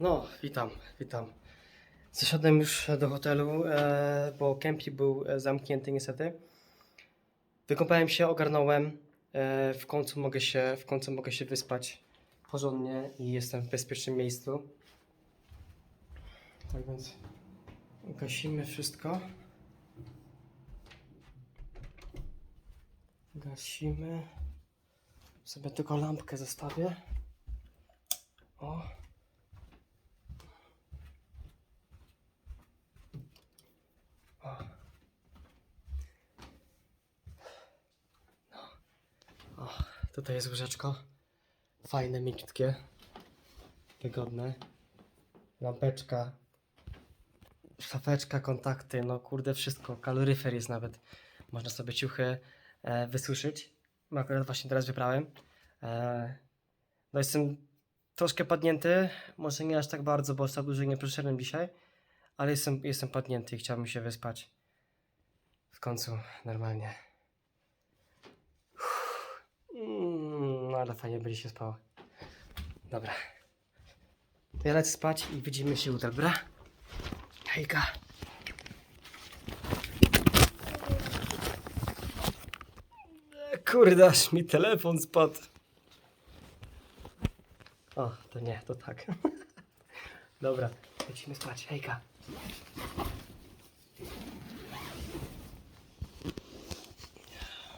No, witam, witam. Zeszedłem już do hotelu, e, bo kemping był e, zamknięty niestety. Wykąpałem się, ogarnąłem. E, w końcu mogę się, w końcu mogę się wyspać porządnie i jestem w bezpiecznym miejscu. Tak więc gasimy wszystko. Gasimy. Sobie tylko lampkę zostawię. O. No. O, tutaj jest łóżeczko. Fajne, miękkie. Wygodne. Lampeczka. Szafeczka, kontakty, no kurde wszystko. Kaloryfer jest nawet. Można sobie ciuchy e, wysuszyć. No, Akurat właśnie teraz wybrałem. E, no jestem troszkę padnięty. Może nie aż tak bardzo, bo za dużo nie przyszedłem dzisiaj. Ale jestem, jestem padnięty i chciałbym się wyspać. W końcu normalnie. Mm, No ale fajnie będzie się spało. Dobra. To ja lecę spać i widzimy się jutro, dobra? Hejka. Kurde, aż mi telefon spadł. O, to nie, to tak. Dobra, lecimy spać. Hejka.